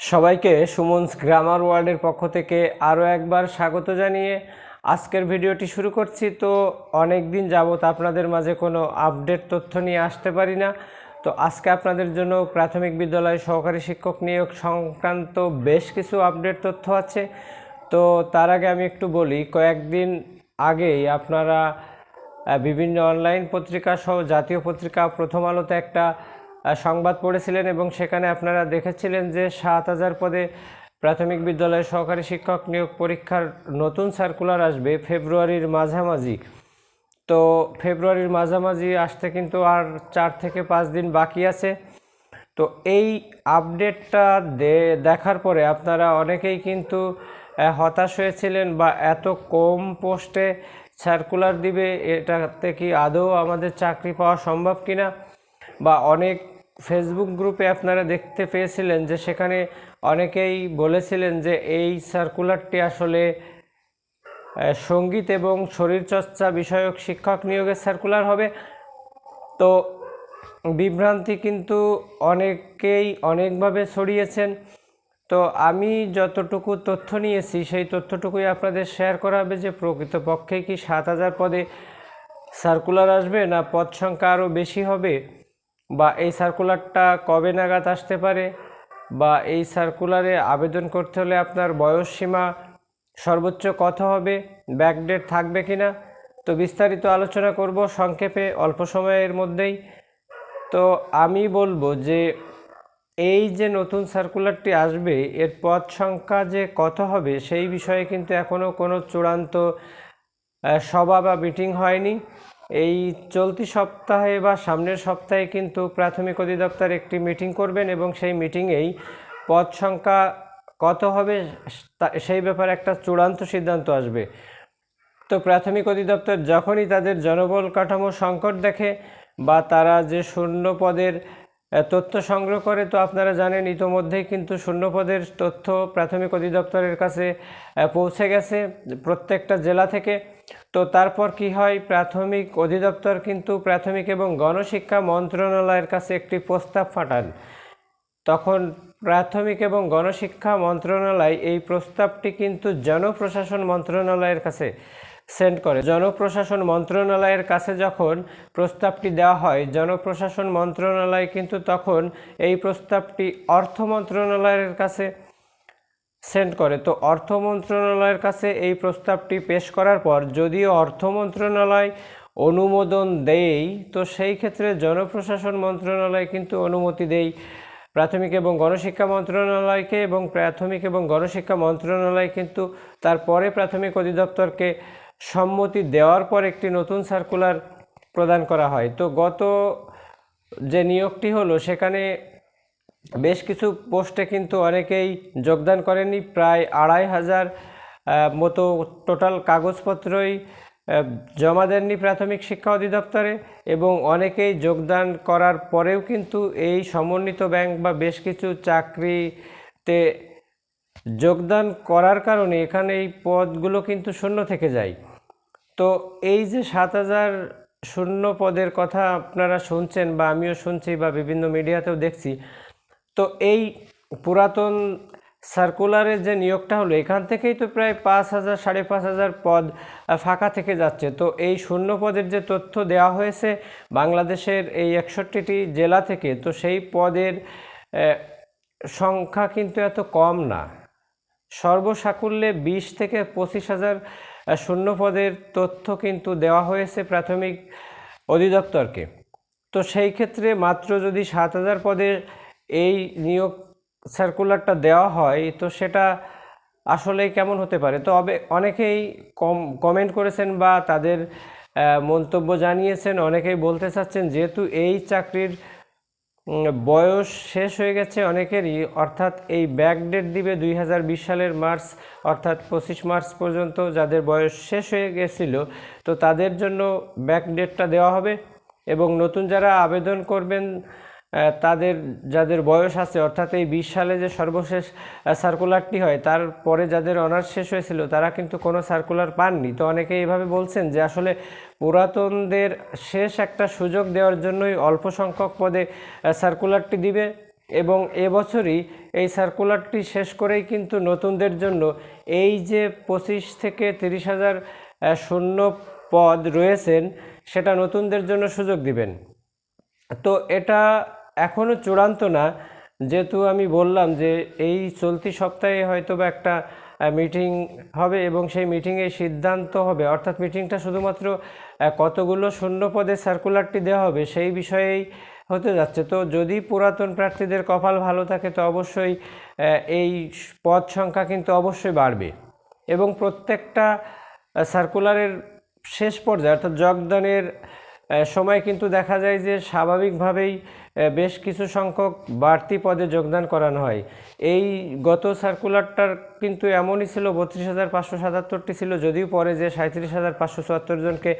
সবাইকে সুমনস গ্রামার ওয়ার্ল্ডের পক্ষ থেকে আরও একবার স্বাগত জানিয়ে আজকের ভিডিওটি শুরু করছি। তো অনেক দিন যাবত আপনাদের মাঝে কোনো আপডেট তথ্য নিয়ে আসতে পারি না। তো আজকে আপনাদের জন্য প্রাথমিক বিদ্যালয় সহকারী শিক্ষক নিয়োগ সংক্রান্ত বেশ কিছু আপডেট তথ্য আছে। তো তার আগে আমি একটু বলি, কয়েকদিন আগেই আপনারা বিভিন্ন অনলাইন পত্রিকা সহ জাতীয় পত্রিকা প্রথম আলোতে একটা সংবাদ পড়েছিলেন এবং সেখানে আপনারা দেখেছিলেন যে সাত হাজার পদে প্রাথমিক বিদ্যালয়ে সহকারী শিক্ষক নিয়োগ পরীক্ষার নতুন সার্কুলার আসবে ফেব্রুয়ারির মাঝামাঝি। তো ফেব্রুয়ারির মাঝামাঝি আসতে কিন্তু আর চার থেকে পাঁচ দিন বাকি আছে। তো এই আপডেটটা দে, দেখার পরে আপনারা অনেকেই কিন্তু হতাশ হয়েছিলেন বা এত কম পোস্টে সার্কুলার দিবে, এটাতে কি আদৌ আমাদের চাকরি পাওয়া সম্ভব কিনা? বা অনেক ফেসবুক গ্রুপে আপনারা দেখতে পেয়েছিলেন যে সেখানে অনেকেই বলেছিলেন যে এই সার্কুলারটি আসলে সংগীত এবং শরীরচর্চা বিষয়ক শিক্ষক নিয়োগের সার্কুলার হবে। তো বিভ্রান্তি কিন্তু অনেকেই অনেকভাবে ছড়িয়েছেন। তো আমি যতটুকু তথ্য নিয়েছি, সেই তথ্যটুকুই আপনাদের শেয়ার করা হবে যে প্রকৃতপক্ষে কি সাত হাজার পদে সার্কুলার আসবে না পদ সংখ্যা আরও বেশি হবে? বা এই সার্কুলারটা কবে নাগাদ আসতে পারে? বা এই সার্কুলারে আবেদন করতে হলে আপনার বয়স সীমা সর্বোচ্চ কত হবে? ব্যাকডেট থাকবে কি না তো বিস্তারিত আলোচনা করব সংক্ষেপে অল্প সময়ের মধ্যেই। তো আমি বলব যে এই যে নতুন সার্কুলারটি আসবে, এর পদ সংখ্যা যে কত হবে সেই বিষয়ে কিন্তু এখনও কোনো চূড়ান্ত সভা বা মিটিং হয়নি। এই চলতি সপ্তাহে বা সামনের সপ্তাহে কিন্তু প্রাথমিক অধিদপ্তর একটি মিটিং করবেন এবং সেই মিটিংয়েই পদ সংখ্যা কত হবে সেই ব্যাপারে একটা চূড়ান্ত সিদ্ধান্ত আসবে। তো প্রাথমিক অধিদপ্তর যখনই তাদের জনবল কাঠামো সংকট দেখে বা তারা যে শূন্য পদের তথ্য সংগ্রহ করে, তো আপনারা জানেন ইতোমধ্যেই কিন্তু শূন্য পদের তথ্য প্রাথমিক অধিদপ্তরের কাছে পৌঁছে গেছে প্রত্যেকটা জেলা থেকে। তো তারপর কি হয়? প্রাথমিক অধিদপ্তর কিন্তু প্রাথমিক এবং গণশিক্ষা মন্ত্রণালয়ের কাছে একটি প্রস্তাব পাঠান। তখন প্রাথমিক এবং গণশিক্ষা মন্ত্রণালয় এই প্রস্তাবটি কিন্তু জনপ্রশাসন মন্ত্রণালয়ের কাছে সেন্ড করে। জনপ্রশাসন মন্ত্রণালয়ের কাছে যখন প্রস্তাবটি দেওয়া হয়, জনপ্রশাসন মন্ত্রণালয় কিন্তু তখন এই প্রস্তাবটি অর্থ মন্ত্রণালয়ের কাছে সেন্ড করে। তো অর্থ মন্ত্রণালয়ের কাছে এই প্রস্তাবটি পেশ করার পর যদিও অর্থ মন্ত্রণালয় অনুমোদন দেয় তো সেই ক্ষেত্রে জনপ্রশাসন মন্ত্রণালয় কিন্তু অনুমতি দেয় প্রাথমিক এবং গণশিক্ষা মন্ত্রণালয়কে এবং প্রাথমিক এবং গণশিক্ষা মন্ত্রণালয় কিন্তু তারপরে প্রাথমিক অধিদপ্তরকে সম্মতি দেওয়ার পর একটি নতুন সার্কুলার প্রদান করা হয়। তো গত যে নিয়োগটি হলো, সেখানে বেশ কিছু পোস্টে কিন্তু অনেকেই যোগদান করেনি প্রায় আড়াই হাজার মতো টোটাল কাগজপত্রই জমা দেননি প্রাথমিক শিক্ষা অধিদপ্তরে এবং অনেকেই যোগদান করার পরেও কিন্তু এই সমন্বিত ব্যাংক বা বেশ কিছু চাকরিতে যোগদান করার কারণে এখানে এই পদগুলো কিন্তু শূন্য থেকে যায়। তো এই যে সাত হাজার শূন্য পদের কথা আপনারা শুনছেন বা আমিও শুনছি বা বিভিন্ন মিডিয়াতেও দেখছি তো এই পুরাতন সার্কুলারের যে নিয়োগটা হলো, এখান থেকেই তো প্রায় পাঁচ হাজার, সাড়ে পাঁচ হাজার পদ ফাঁকা থেকে যাচ্ছে। তো এই শূন্য পদের যে তথ্য দেওয়া হয়েছে বাংলাদেশের এই একষট্টিটি জেলা থেকে, তো সেই পদের সংখ্যা কিন্তু এত কম না। সর্বসাকুল্যে বিশ থেকে পঁচিশ হাজার শূন্য পদের তথ্য কিন্তু দেওয়া হয়েছে প্রাথমিক অধিদপ্তরকে। তো সেই ক্ষেত্রে মাত্র যদি সাত হাজার পদে এই নিয়োগ সার্কুলারটা দেওয়া হয়, তো সেটা আসলে কেমন হতে পারে? তবে অনেকেই কম কমেন্ট করেছেন বা তাদের মন্তব্য জানিয়েছেন, অনেকেই বলতে চাচ্ছেন যেহেতু এই চাকরির বয়স শেষ হয়ে গেছে অনেকেরই, অর্থাৎ এই ব্যাক ডেট দিবে দুই হাজার বিশ সালের মার্চ, অর্থাৎ পঁচিশ মার্চ পর্যন্ত যাদের বয়স শেষ হয়ে গেছিল, তো তাদের জন্য ব্যাক ডেটটা দেওয়া হবে এবং নতুন যারা আবেদন করবেন তাদের, যাদের বয়স আছে, অর্থাৎ এই বিশ সালে যে সর্বশেষ সার্কুলারটি হয় তারপরে যাদের অনার্স শেষ হয়েছিল, তারা কিন্তু কোনো সার্কুলার পাননি। তো অনেকে এইভাবে বলছেন যে আসলে পুরাতনদের শেষ একটা সুযোগ দেওয়ার জন্যই অল্প সংখ্যক পদে সার্কুলারটি দিবে এবং এবছরই এই সার্কুলারটি শেষ করেই কিন্তু নতুনদের জন্য এই যে পঁচিশ থেকে তিরিশ হাজার শূন্য পদ রয়েছেন, সেটা নতুনদের জন্য সুযোগ দিবেন। তো এটা এখনও চূড়ান্ত না। যেহেতু আমি বললাম যে এই চলতি সপ্তাহে হয়তো বা একটা মিটিং হবে এবং সেই মিটিংয়ে সিদ্ধান্ত হবে। অর্থাৎ মিটিংটা শুধুমাত্র কতগুলো শূন্য পদে সার্কুলারটি দেওয়া হবে সেই বিষয়েই হতে যাচ্ছে। তো যদি পুরাতন প্রার্থীদের কপাল ভালো থাকে, তো অবশ্যই এই পদ সংখ্যা কিন্তু অবশ্যই বাড়বে। এবং প্রত্যেকটা সার্কুলারের শেষ পর্যায়ে, অর্থাৎ যোগদানের সময় কিন্তু দেখা যায় যে স্বাভাবিকভাবেই বেশ কিছু সংখ্যক বাড়তি পদে যোগদান করানো হয়। এই গত সার্কুলারটার কিন্তু এমনই ছিল, বত্রিশ হাজার পাঁচশো সাতাত্তরটি ছিল, যদিও পরে যে সাঁত্রিশ হাজার পাঁচশো চুয়াত্তর জনকে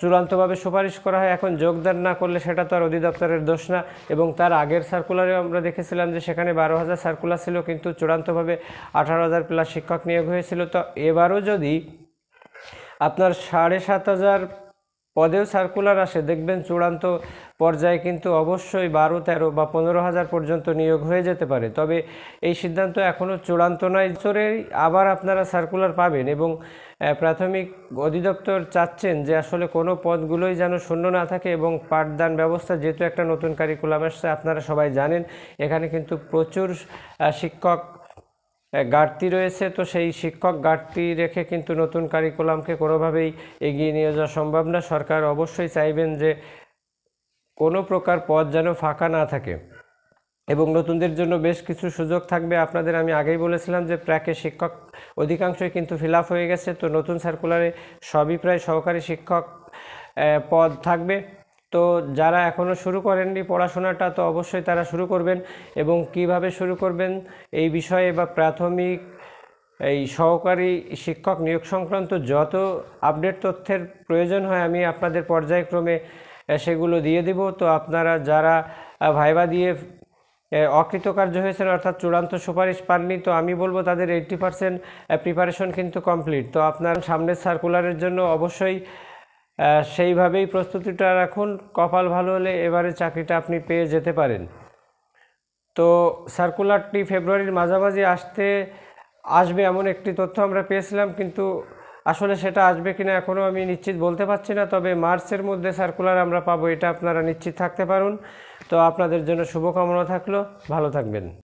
চূড়ান্তভাবে সুপারিশ করা হয়, এখন যোগদান না করলে সেটা তো আর অধিদপ্তরের দোষ না। এবং তার আগের সার্কুলারেও আমরা দেখেছিলাম যে সেখানে বারো হাজার সার্কুলার ছিল, কিন্তু চূড়ান্তভাবে আঠারো হাজার প্লাস শিক্ষক নিয়োগ হয়েছিল। তো এবারও যদি আপনার সাড়ে সাত হাজার পদেও সার্কুলার আসে। দেখবেন চূড়ান্ত পর্যায়ে কিন্তু অবশ্যই বারো, তেরো বা পনেরো হাজার পর্যন্ত নিয়োগ হয়ে যেতে পারে। তবে এই সিদ্ধান্ত এখনও চূড়ান্ত নয়। বছরেই আবার আপনারা সার্কুলার পাবেন এবং প্রাথমিক অধিদপ্তর চাচ্ছেন যে আসলে কোনো পদগুলোই যেন শূন্য না থাকে এবং পাঠদান ব্যবস্থা যেহেতু একটা নতুন কারিকুলাম আসছে, আপনারা সবাই জানেন, এখানে কিন্তু প্রচুর শিক্ষক ঘাটতি রয়েছে, তো সেই শিক্ষক ঘাটতি রেখে কিন্তু নতুন কারিকুলামকে কোনোভাবেই এগিয়ে নিয়ে যাওয়া সম্ভব না। সরকার অবশ্যই চাইবেন যে কোনো প্রকার পদ যেন ফাঁকা না থাকে এবং নতুনদের জন্য বেশ কিছু সুযোগ থাকবে। আপনাদের আমি আগেই বলেছিলাম যে প্রাকে শিক্ষক অধিকাংশই কিন্তু ফিল হয়ে গেছে, তো নতুন সার্কুলারে সবই প্রায় সহকারী শিক্ষক পদ থাকবে। তো যারা এখনও শুরু করেননি পড়াশোনাটা, তো অবশ্যই তারা শুরু করবেন এবং কীভাবে শুরু করবেন এই বিষয়ে বা প্রাথমিক এই সহকারী শিক্ষক নিয়োগ সংক্রান্ত যত আপডেট তথ্যের প্রয়োজন হয়, আমি আপনাদের পর্যায়ক্রমে সেগুলো দিয়ে দেব। তো আপনারা যারা ভাইবা দিয়ে অকৃতকার্য হয়েছেন, অর্থাৎ চূড়ান্ত সুপারিশ পাননি, তো আমি বলব তাদের এইট্টি পার্সেন্ট প্রিপারেশন কিন্তু কমপ্লিট তো আপনার সামনের সার্কুলারের জন্য অবশ্যই সেইভাবেই প্রস্তুতিটা রাখুন। কপাল ভালো হলে এবারে চাকরিটা আপনি পেয়ে যেতে পারেন। তো সার্কুলারটি ফেব্রুয়ারির মাঝামাঝি আসতে আসবে এমন একটি তথ্য আমরা পেয়েছিলাম, কিন্তু আসলে সেটা আসবে কিনা এখনও আমি নিশ্চিত বলতে পারছি না, তবে মার্চের মধ্যে সার্কুলার আমরা পাবো, এটা আপনারা নিশ্চিত থাকতে পারুন। তো আপনাদের জন্য শুভকামনা থাকল, ভালো থাকবেন।